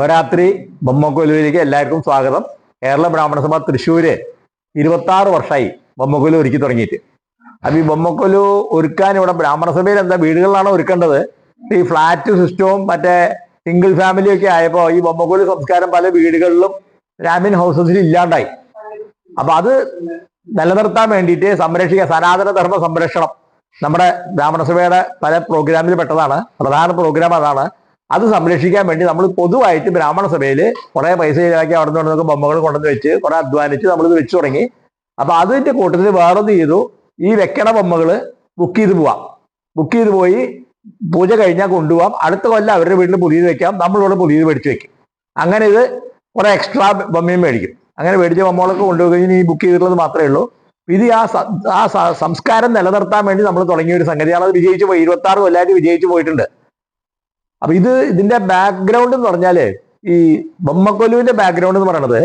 നവരാത്രി ബൊമ്മക്കൊലുവിലേക്ക് എല്ലാവർക്കും സ്വാഗതം. കേരള ബ്രാഹ്മണ സഭ തൃശ്ശൂര് ഇരുപത്തി ആറ് വർഷമായി ബൊമ്മക്കൊലു ഒരുക്കി തുടങ്ങിയിട്ട്. അപ്പൊ ഈ ബൊമ്മക്കൊലു ഒരുക്കാൻ ഇവിടെ ബ്രാഹ്മണ സഭയിൽ എന്താ വീടുകളിലാണ് ഒരുക്കേണ്ടത്? ഈ ഫ്ലാറ്റ് സിസ്റ്റവും മറ്റേ സിംഗിൾ ഫാമിലി ഒക്കെ ആയപ്പോ ഈ ബൊമ്മക്കൊലു സംസ്കാരം പല വീടുകളിലും ഗ്രാമീൺ ഹൗസസിൽ ഇല്ലാണ്ടായി. അപ്പൊ അത് നിലനിർത്താൻ വേണ്ടിയിട്ട് സംരക്ഷിക്കുക സനാതന ധർമ്മ സംരക്ഷണം നമ്മുടെ ബ്രാഹ്മണ സഭയുടെ പല പ്രോഗ്രാമിൽ പെട്ടതാണ്. പ്രധാന പ്രോഗ്രാം അതാണ് അത് സംരക്ഷിക്കാൻ വേണ്ടി നമ്മൾ പൊതുവായിട്ട് ബ്രാഹ്മണ സഭയിൽ കുറേ പൈസ ചിലവാക്കി അവിടെ നിന്ന് നമുക്ക് ബൊമ്മകൾ കൊണ്ടുവന്ന് വെച്ച് കുറെ അധ്വാനിച്ച് നമ്മളിത് വെച്ചു തുടങ്ങി. അപ്പൊ അതിന്റെ കൂട്ടത്തിൽ വേറൊന്ന് ചെയ്തു. ഈ വെക്കണ ബൊമ്മകൾ ബുക്ക് ചെയ്ത് പോവാം. ബുക്ക് ചെയ്ത് പോയി പൂജ കഴിഞ്ഞാൽ കൊണ്ടുപോകാം അടുത്ത കൊല്ലം അവരുടെ വീട്ടിൽ പുതിയത് വെക്കാം. നമ്മളിവിടെ പുതിയത് മേടിച്ച് വെക്കും. അങ്ങനെ ഇത് കുറെ എക്സ്ട്രാ ബൊമ്മയും മേടിക്കും. അങ്ങനെ മേടിച്ച ബൊമ്മകളൊക്കെ കൊണ്ടുപോയി ഈ ബുക്ക് ചെയ്തിട്ടുള്ളത് മാത്രമേ ഉള്ളൂ. ഇത് ആ ആ സംസ്കാരം നിലനിർത്താൻ വേണ്ടി നമ്മൾ തുടങ്ങിയ ഒരു സംഗതിയാണ്. അത് വിജയിച്ചു പോയി. ഇരുപത്തി ആറ് കൊല്ലമായിട്ട് വിജയിച്ചു പോയിട്ടുണ്ട്. അപ്പൊ ഇത് ഇതിന്റെ ബാക്ക്ഗ്രൗണ്ട് എന്ന് പറഞ്ഞാൽ ഈ ബൊമ്മക്കൊലുവിന്റെ ബാക്ക്ഗ്രൗണ്ട് എന്ന് പറയുന്നത്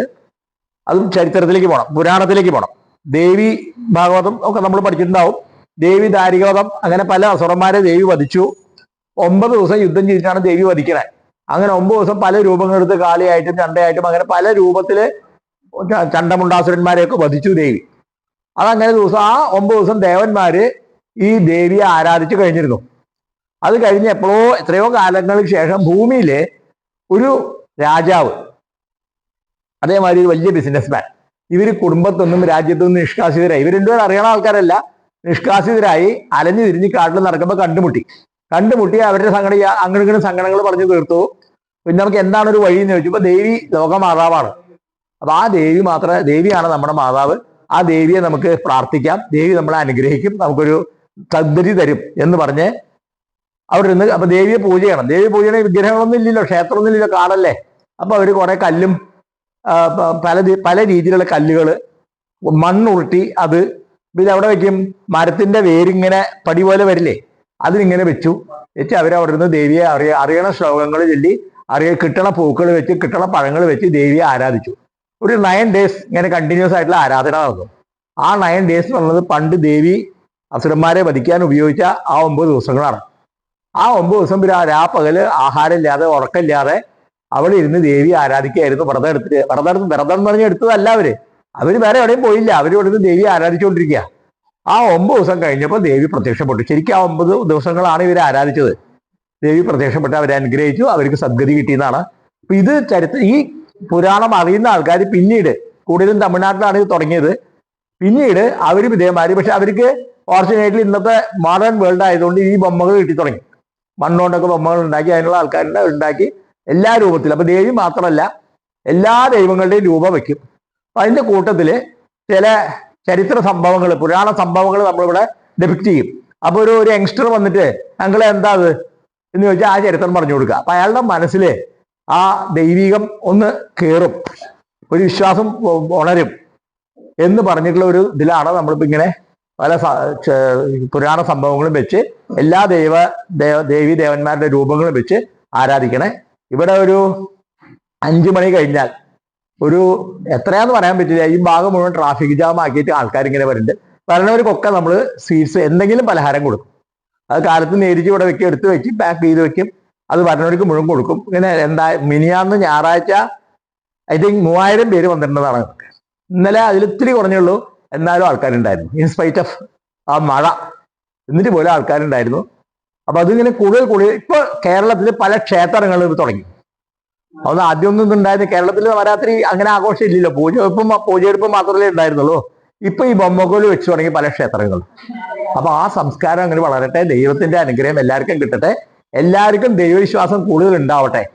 അതും ചരിത്രത്തിലേക്ക് പോകണം പുരാണത്തിലേക്ക് പോകണം ദേവി ഭാഗവതം ഒക്കെ നമ്മൾ പഠിച്ചിട്ടുണ്ടാവും. ദേവി ദാരികവതം അങ്ങനെ പല അസുറന്മാരെ ദേവി വധിച്ചു. ഒമ്പത് ദിവസം യുദ്ധം ചെയ്തിട്ടാണ് ദേവി വധിക്കണേ. അങ്ങനെ ഒമ്പത് ദിവസം പല രൂപങ്ങളെടുത്ത് കാളിയായിട്ടും ചണ്ടയായിട്ടും അങ്ങനെ പല രൂപത്തിൽ ചണ്ടമുണ്ടാസുരന്മാരെയൊക്കെ വധിച്ചു ദേവി. അതങ്ങനെ ദിവസം ആ ഒമ്പത് ദിവസം ദേവന്മാര് ഈ ദേവിയെ ആരാധിച്ചു കഴിഞ്ഞിരുന്നു. അത് കഴിഞ്ഞ് എപ്പോഴോ എത്രയോ കാലങ്ങൾക്ക് ശേഷം ഭൂമിയിലെ ഒരു രാജാവ് അതേമാതിരി ഒരു വലിയ ബിസിനസ്മാൻ ഇവർ കുടുംബത്തൊന്നും രാജ്യത്തൊന്നും നിഷ്കാസിതരായി ഇവർ രണ്ടുപേരും അറിയണ ആൾക്കാരല്ല നിഷ്കാസിതരായി അലഞ്ഞു തിരിഞ്ഞ് കാട്ടിൽ നടക്കുമ്പോൾ കണ്ടുമുട്ടി. കണ്ടുമുട്ടി അവരുടെ സംഘടന അങ്ങനെ സംഘടനകൾ പറഞ്ഞു തീർത്തു. പിന്നെ നമുക്ക് എന്താണ് ഒരു വഴി എന്ന് ചോദിച്ചപ്പോൾ ദേവി ലോകമാതാവാണ്. അപ്പൊ ആ ദേവി മാത്രമേ ദേവിയാണ് നമ്മുടെ മാതാവ്. ആ ദേവിയെ നമുക്ക് പ്രാർത്ഥിക്കാം. ദേവി നമ്മളെ അനുഗ്രഹിക്കും. നമുക്കൊരു സദ്ഗതി തരും എന്ന് പറഞ്ഞ് അവിടെ ഇരുന്ന് അപ്പൊ ദേവിയെ പൂജ ചെയ്യണം ദേവി പൂജ ചെയ്യണ വിഗ്രഹങ്ങളൊന്നും ഇല്ലല്ലോ ക്ഷേത്രമൊന്നും ഇല്ലല്ലോ കാടല്ലേ? അപ്പൊ അവർ കുറെ കല്ലും പല പല രീതിയിലുള്ള കല്ലുകൾ മണ്ണുരുട്ടി അത് പിന്നെ അവിടെ വെക്കും. മരത്തിന്റെ വേരിങ്ങനെ പടി പോലെ വരില്ലേ? അതിനിങ്ങനെ വെച്ചു. വെച്ച് അവരവിടെ നിന്ന് ദേവിയെ അറിയ അറിയണ ശ്ലോകങ്ങൾ ചൊല്ലി അറിയ കിട്ടണ പൂക്കൾ വെച്ച് കിട്ടണ പഴങ്ങൾ വെച്ച് ദേവിയെ ആരാധിച്ചു. ഒരു നയൻ ഡേയ്സ് ഇങ്ങനെ കണ്ടിന്യൂസ് ആയിട്ടുള്ള ആരാധന നടന്നു ആ നയൻ ഡേയ്സ് എന്ന് പറയുന്നത് പണ്ട് ദേവി അസുരന്മാരെ വധിക്കാൻ ഉപയോഗിച്ച ആ ഒമ്പത് ദിവസങ്ങളാണ്. ആ ഒമ്പത് ദിവസം പിന്നെ ആ രാപ്പകൽ ആഹാരമില്ലാതെ ഉറക്കമില്ലാതെ അവിടെ ഇരുന്ന് ദേവി ആരാധിക്കുകയായിരുന്നു വ്രതം എടുത്തിട്ട്. വ്രതം എടുത്ത് വ്രതം എന്ന് പറഞ്ഞ് എടുത്തതല്ല അവർ. അവർ വേറെ എവിടെയും പോയില്ല. അവർ ഇവിടെ നിന്ന് ദേവി ആരാധിച്ചുകൊണ്ടിരിക്കുക. ആ ഒമ്പത് ദിവസം കഴിഞ്ഞപ്പോൾ ദേവി പ്രത്യക്ഷപ്പെട്ടു. ശരിക്കും ആ ഒമ്പത് ദിവസങ്ങളാണ് ഇവർ ആരാധിച്ചത്. ദേവി പ്രത്യക്ഷപ്പെട്ട് അവരെ അനുഗ്രഹിച്ചു. അവർക്ക് സദ്ഗതി കിട്ടിയെന്നാണ്. അപ്പൊ ഇത് ചരിത്ര ഈ പുരാണം അറിയുന്ന ആൾക്കാർ പിന്നീട് കൂടുതലും തമിഴ്നാട്ടിലാണ് ഇത് തുടങ്ങിയത്. പിന്നീട് അവർ ഇതേമാതിരി. പക്ഷെ അവർക്ക് ഫോർച്ചുനേറ്റ്ലി ഇന്നത്തെ മോഡേൺ വേൾഡ് ആയതുകൊണ്ട് ഈ ബൊമ്മകൾ കിട്ടി തുടങ്ങി മണ്ണുകൊണ്ടൊക്കെ ബൊമ്മകൾ ഉണ്ടാക്കി അതിനുള്ള ആൾക്കാരുടെ ഉണ്ടാക്കി എല്ലാ രൂപത്തിലും. അപ്പൊ ദേവി മാത്രമല്ല എല്ലാ ദൈവങ്ങളുടെയും രൂപം വയ്ക്കും. അപ്പൊ അതിന്റെ കൂട്ടത്തിൽ ചില ചരിത്ര സംഭവങ്ങൾ പുരാണ സംഭവങ്ങൾ നമ്മളിവിടെ ഡെപിക്ട് ചെയ്യും. അപ്പൊ ഒരു ഒരു യങ്സ്റ്റർ വന്നിട്ട് ഞങ്ങളെ എന്താ അത്? എന്ന് ചോദിച്ചാൽ ആ ചരിത്രം പറഞ്ഞു കൊടുക്കുക. അപ്പൊ അയാളുടെ മനസ്സിൽ ആ ദൈവികം ഒന്ന് കേറും. ഒരു വിശ്വാസം ഉണരും എന്ന് പറഞ്ഞിട്ടുള്ള ഒരു ഇതിലാണ് നമ്മളിപ്പോ ഇങ്ങനെ പല പുരാണ സംഭവങ്ങളും വെച്ച് എല്ലാ ദൈവ ദേവ ദേവി ദേവന്മാരുടെ രൂപങ്ങളും വെച്ച് ആരാധിക്കണേ. ഇവിടെ ഒരു അഞ്ചു മണി കഴിഞ്ഞാൽ ഒരു എത്രയാന്ന് പറയാൻ പറ്റില്ല. ഈ ഭാഗം മുഴുവൻ ട്രാഫിക് ജാം ആക്കിയിട്ട് ആൾക്കാർ ഇങ്ങനെ വരുന്നുണ്ട്. വരണവർക്കൊക്കെ നമ്മൾ സ്വീറ്റ്സ് എന്തെങ്കിലും പലഹാരം കൊടുക്കും. അത് കാലത്ത് നേരിച്ച് ഇവിടെ വെക്കും എടുത്ത് വെക്കും പാക്ക് ചെയ്ത് വെക്കും. അത് വരണവർക്ക് മുഴുവൻ കൊടുക്കും. ഇങ്ങനെ എന്താ മിനിയാന്ന് ഞായറാഴ്ച ഐ തിങ്ക് മൂവായിരം പേര് വന്നിട്ടുണ്ടെന്നാണ്. ഇന്നലെ അതിൽ ഇത്തിരി കുറഞ്ഞുള്ളൂ എന്നാലും ആൾക്കാരുണ്ടായിരുന്നു. ഇൻസ്പൈറ്റ് ഓഫ് ആ മഴ. എന്നിട്ട് പോലും ആൾക്കാരുണ്ടായിരുന്നു. അപ്പൊ അതിങ്ങനെ കൂടുതൽ കൂടുതൽ ഇപ്പൊ കേരളത്തിൽ പല ക്ഷേത്രങ്ങളും തുടങ്ങി. ആദ്യം ആദ്യമൊന്നും ഉണ്ടായിരുന്നു കേരളത്തിൽ നവരാത്രി അങ്ങനെ ആഘോഷം ഇല്ലല്ലോ പൂജവെപ്പും പൂജയെടുപ്പും മാത്രമേ ഉണ്ടായിരുന്നുള്ളൂ. ഇപ്പൊ ഈ ബൊമ്മക്കോൽ വെച്ച് തുടങ്ങി പല ക്ഷേത്രങ്ങളും. അപ്പൊ ആ സംസ്കാരം അങ്ങനെ വളരട്ടെ. ദൈവത്തിന്റെ അനുഗ്രഹം എല്ലാവർക്കും കിട്ടട്ടെ. എല്ലാവർക്കും ദൈവവിശ്വാസം കൂടുതൽ ഉണ്ടാവട്ടെ.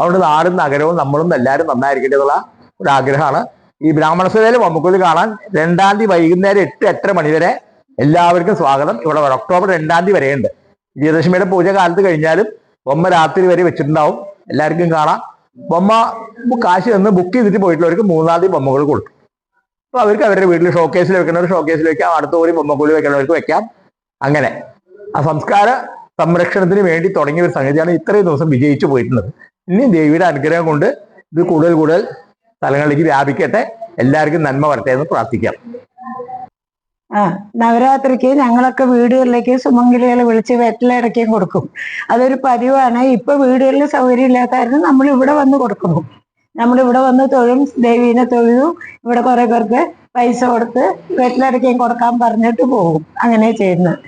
അതുകൊണ്ട് നാടും നഗരവും നമ്മളും എല്ലാവരും നന്നായിരിക്കട്ടെ എന്നുള്ള ഒരു ആഗ്രഹമാണ്. ഈ ബ്രാഹ്മണ സഭയിൽ ബൊമ്മക്കോൽ കാണാൻ രണ്ടാം തീയതി വൈകുന്നേരം എട്ട് എട്ടര മണി വരെ എല്ലാവർക്കും സ്വാഗതം. ഇവിടെ ഒക്ടോബർ രണ്ടാം തീയതി വരെയുണ്ട്. വിജയദശമിയുടെ പൂജ കാലത്ത് കഴിഞ്ഞാലും ബൊമ്മ രാത്രി വരെ വെച്ചിട്ടുണ്ടാവും. എല്ലാവർക്കും കാണാം. ബൊമ്മ കാശ് തന്ന് ബുക്ക് ചെയ്തിട്ട് പോയിട്ടുള്ളവർക്ക് മൂന്നാം തീയതി ബൊമ്മകൾ കൊടുക്കും. അപ്പൊ അവർക്ക് അവരുടെ വീട്ടിൽ ഷോക്കേസിൽ വെക്കുന്നവർ ഷോക്കേസിൽ വെക്കാം. അടുത്ത പോലും ബൊമ്മക്കൂലി വെക്കുന്നവർക്ക് വെക്കാം. അങ്ങനെ. ആ സംസ്കാര സംരക്ഷണത്തിന് വേണ്ടി തുടങ്ങിയ ഒരു സംഗതിയാണ് ഇത്രയും ദിവസം വിജയിച്ചു പോയിട്ടുള്ളത്. ഇനി ദേവിയുടെ അനുഗ്രഹം കൊണ്ട് ഇത് കൂടുതൽ കൂടുതൽ സ്ഥലങ്ങളിലേക്ക് വ്യാപിക്കട്ടെ. എല്ലാവർക്കും നന്മ വരട്ടെ എന്ന് പ്രാർത്ഥിക്കാം. ആ നവരാത്രിക്ക് ഞങ്ങളൊക്കെ വീടുകളിലേക്ക് സുമംഗലികളെ വിളിച്ച് വെറ്റിലടക്കിയും കൊടുക്കും. അതൊരു പതിവാണ്. ഇപ്പൊ വീടുകളിൽ സൗകര്യം ഇല്ലാത്ത കാരണം നമ്മൾ ഇവിടെ വന്ന് കൊടുക്കുന്നു. നമ്മൾ ഇവിടെ വന്ന് തൊഴും ദേവീനെ തൊഴുതും ഇവിടെ കുറെ പേർക്ക് പൈസ കൊടുത്ത് വെറ്റിലടക്കിയും കൊടുക്കാൻ പറഞ്ഞിട്ട് പോകും. അങ്ങനെ ചെയ്യുന്നത്.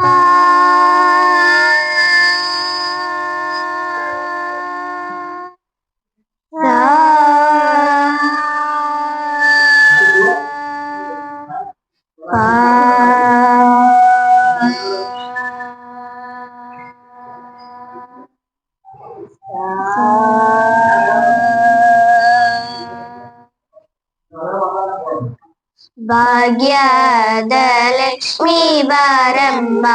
あ ഭാഗ്യദലക്ഷ്മി ബാരമ്മ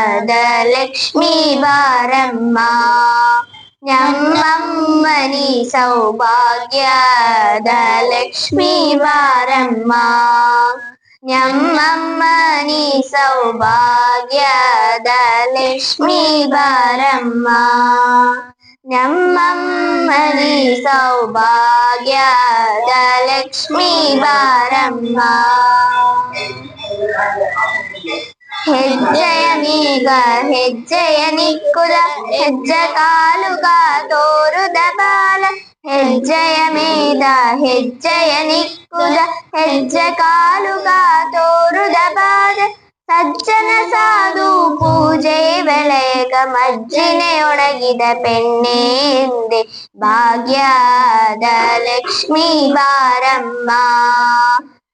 ഭാഗ്യദലക്ഷ്മി ബാരമ്മ ഞമ്മമ്മനി സൗഭാഗ്യദലക്ഷ്മി ബാരമ്മ ഞമ്മമ്മനി സൗഭാഗ്യദലക്ഷ്മി ನಮ್ಮಮ್ಮನಿ ಸೌಭಾಗ್ಯದ ಲಕ್ಷ್ಮೀ ಬಾರಮ್ಮ ಹೆಜ್ಜೆಯನೀಗ ಹೆಜ್ಜೆಯ ನಿಕ್ಕುದ ಹೆಜ್ಜ ಕಾಲುಗ ತೋರುದ ಬಾಲ ಹೆಜ್ಜೆಯ ಮೀದ ಹೆಜ್ಜೆಯ ನಿಕ್ಕುದ ಹೆಜ್ಜ ಕಾಲುಗ ತೋರುದ ಬಾಲ ಸಜ್ಜನ ಸಾಧು ಪೂಜೆ ಬೆಳೆಗ ಮಜ್ಜಿನೆಯೊಣಗಿದ ಪೆಣ್ಣೆಂದೆ ಭಾಗ್ಯದ ಲಕ್ಷ್ಮೀ ಬಾರಮ್ಮ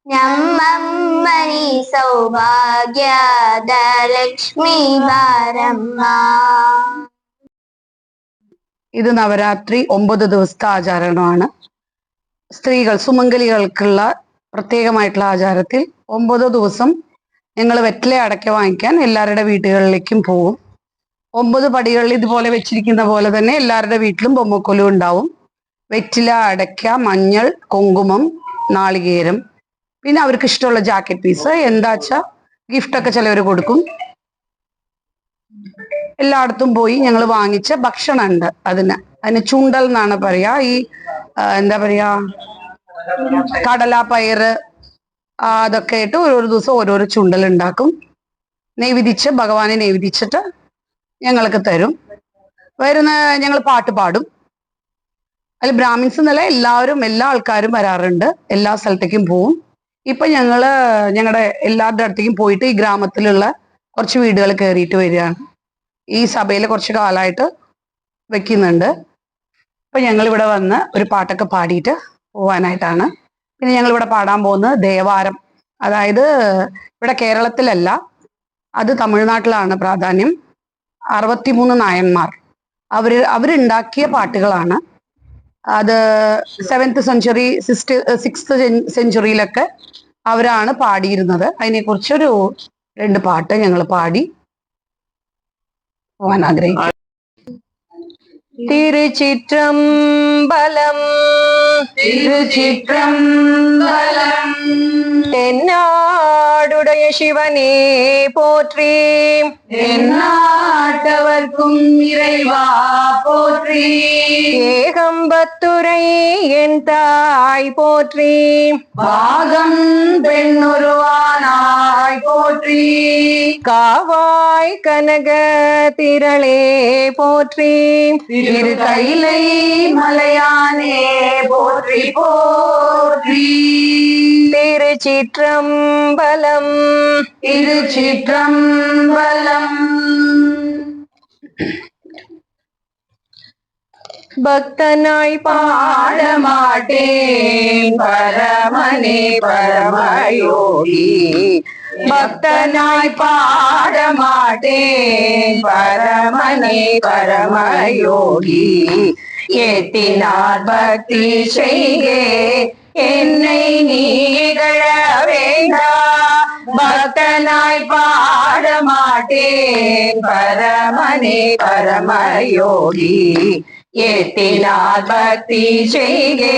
ഞമ്മമ്മനി സൗഭാഗ്യദ ലക്ഷ്മി ബാരമ്മ ഇത് നവരാത്രി ഒമ്പത് ദിവസത്തെ ആചാരമാണ് സ്ത്രീകൾ സുമംഗലികൾക്കുള്ള പ്രത്യേകമായിട്ടുള്ള ആചാരത്തിൽ ഒമ്പത് ദിവസം ഞങ്ങൾ വെറ്റില അടക്ക വാങ്ങിക്കാൻ എല്ലാവരുടെ വീടുകളിലേക്കും പോകും. ഒമ്പത് പടികളിൽ ഇതുപോലെ വെച്ചിരിക്കുന്ന പോലെ തന്നെ എല്ലാവരുടെ വീട്ടിലും ബൊമ്മക്കൊലു ഉണ്ടാവും. വെറ്റില അടയ്ക്ക മഞ്ഞൾ കുങ്കുമം നാളികേരം. പിന്നെ അവർക്ക് ഇഷ്ടമുള്ള ജാക്കറ്റ് പീസ് എന്താച്ചാ ഗിഫ്റ്റൊക്കെ ചിലവർ കൊടുക്കും. എല്ലായിടത്തും പോയി ഞങ്ങൾ വാങ്ങിച്ച ഭക്ഷണം ഉണ്ട് അതിന്. അതിന് ചുണ്ടൽ എന്നാണ് പറയാ ഈ എന്താ പറയാ കടല പയറ് അതൊക്കെ ആയിട്ട് ഓരോരോ ദിവസം ഓരോരോ ചുണ്ടൽ ഉണ്ടാക്കും നെയ്വിധിച്ച് ഭഗവാനെ നെയ്വിധിച്ചിട്ട് ഞങ്ങൾക്ക് തരും. വരുന്ന ഞങ്ങൾ പാട്ട് പാടും. അതിൽ ബ്രാഹ്മിൻസ് എന്നല്ല എല്ലാവരും എല്ലാ ആൾക്കാരും വരാറുണ്ട്. എല്ലാ സ്ഥലത്തേക്കും പോവും. ഇപ്പൊ ഞങ്ങൾ ഞങ്ങളുടെ എല്ലാവരുടെ അടുത്തേക്കും പോയിട്ട് ഈ ഗ്രാമത്തിലുള്ള കുറച്ച് വീടുകൾ കയറിയിട്ട് വരികയാണ്. ഈ സഭയിൽ കുറച്ച് കാലമായിട്ട് വെക്കുന്നുണ്ട്. അപ്പൊ ഞങ്ങൾ ഇവിടെ വന്ന് ഒരു പാട്ടൊക്കെ പാടിയിട്ട് പോവാനായിട്ടാണ്. പിന്നെ ഞങ്ങൾ ഇവിടെ പാടാൻ പോകുന്നത് ദേവാരം. അതായത് ഇവിടെ കേരളത്തിലല്ല അത് തമിഴ്നാട്ടിലാണ് പ്രാധാന്യം. അറുപത്തിമൂന്ന് നായന്മാർ. അവർ അവരുണ്ടാക്കിയ പാട്ടുകളാണ്. അത് സെവൻത്ത് സെഞ്ചുറി സിക്സ്റ്റ് സിക്സ്ത് സെഞ്ചുറിയിലൊക്കെ അവരാണ് പാടിയിരുന്നത്. അതിനെക്കുറിച്ചൊരു രണ്ട് പാട്ട് ഞങ്ങൾ പാടി പോകാൻ ആഗ്രഹിക്കുന്നു. திருச்சிற்றம்பலம். திருச்சிற்றம்பலம். தென்னாடுடைய சிவனே போற்றி. தென்னாட்டவர்க்கும் இறைவா. போற்றி. ஏகம்பத்துரை என் தாய் போற்றி. பாகம் பெண்ணுருவானாய் போற்றி. காவாய் கனக திரளே போற்றி. திரு கைலை மலையானே போற்றி போற்றி. திருச்சிற்றம்பலம். திருச்சிற்றம்பலம். பக்தனாய் பாட மாட்டேன் பரமனே பரமயோகி பக்தனாய் பாட மாட்டேன் பரமனே பரமயோகி ஏத்தினார் பக்தி செய்யே என்னை நீகழ வேண்டா பக்தனாய் பாட மாட்டேன் பரமனே பரமயோகி ஏத்தினார் பக்தி செய்கே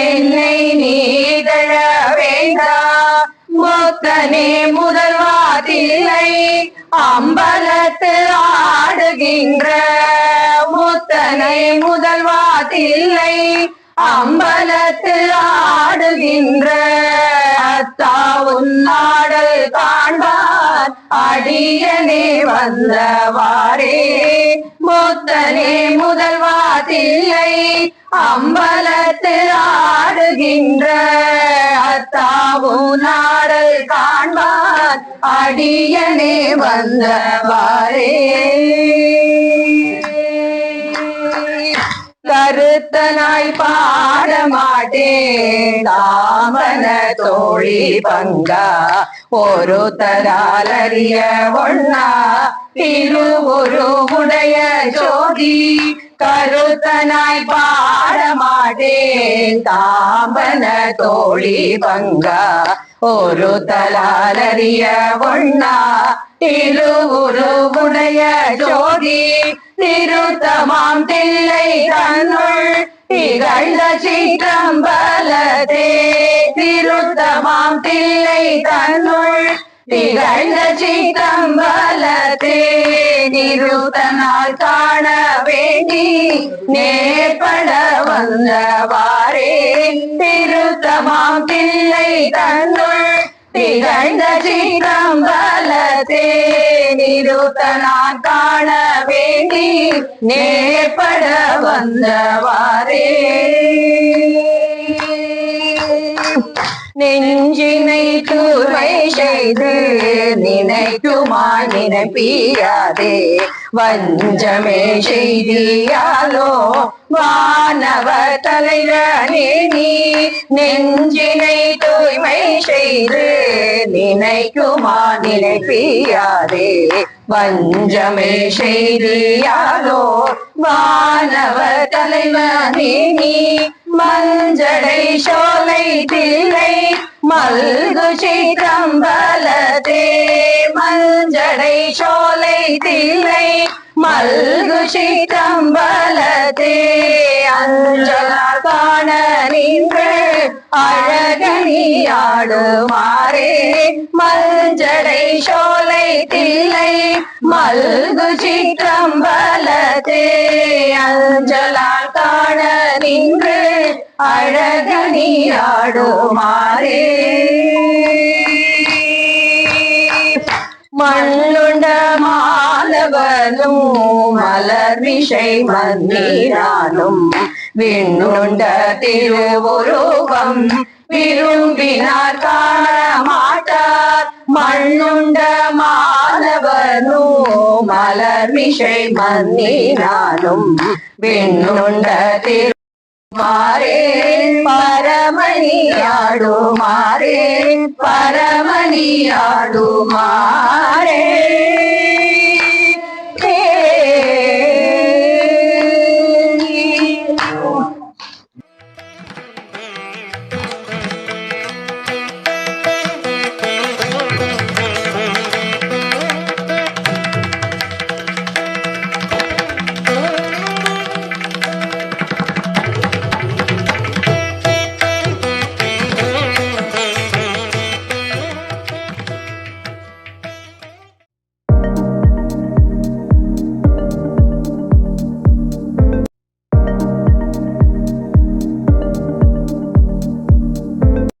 என்னை நீதழ வேண்டா முத்தனே முதல்வாதில்லை அம்பலத்து ஆடுகின்ற முத்தனை முதல்வாதில்லை அம்பலத்து ஆடுகின்ற அத்தா உன்னாடல் காண்பார். அடியனே வந்தவாரே முத்தனே முதல்வாதில்லை அம்பலத்து ஆடுகின்ற அத்தாவும் நாடல் காண்பார். அடியனே வந்தவாரே கருத்தனாய் பாடமாட்டேன் தாமன தோழி பங்கா. ஒரு தராலறிய ஒண்ணா. திரு ஒரு உடைய ஜோதி. கருத்தனாய் பாடமாட்டேன் தாம்பன தோழி பங்கா. ஒரு தலாலறிய ஒண்ணா. திருவுருவுடைய ஜோதி திருத்தமாம் தில்லை தன்னுள் திகழ்ந்த சிற்றம்பலத்தே. திருத்தமாம் தில்லை தன்னுள் திகழ்ந்த சிற்றம்பலத்தே. நிறுத்தனால் காண வேண்டி நேர்பட வந்தவாரே திருத்தமாம் தில்லை தன்னுள் திகழ்ந்த சிற்றம்பலத்தே நிருத்தனான் காண வேண்டி நேர்பட வந்தவாரே நெஞ்சினை தூய்மை செய்து நினைக்குமா நினைப்பியாதே வஞ்சமே செய்தியாலோ வானவ தலைவனே நீ நெஞ்சினை தூய்மை செய்து நினைக்குமா நினைப்பியாதே வஞ்சமே செய்தியாலோ வானவ தலைவனே நீ மஞ்சடை சோலை தில்லை மல்கு சிற்றம்பலத்தே மஞ்சடை சோலை தில்லை மல்கு சிற்றம்பலத்தே. அஞ்சலா காண நின்று அழகனியாடுமாறே மஞ்சடை சோலை தில்லை மல்கு சிற்றம்பலத்தே. அஞ்சலா காண நின்று அழகனியாடுமாறே മണ്ണുണ്ട് മാലവനും മലർ വിഷയ മന്ദിരാനും വിണ്ണുണ്ട് തിരുവുരൂപം വിരുമ്പിനാ കാണമാട്ട മണ്ണുണ്ട് മണ്ണുണ്ട മലർ വിഷയ മന്ദിരാനും വിണ്ണുണ്ട് തിരു மாறே பரமணியாடு மாறே பரமணியாடு மாறே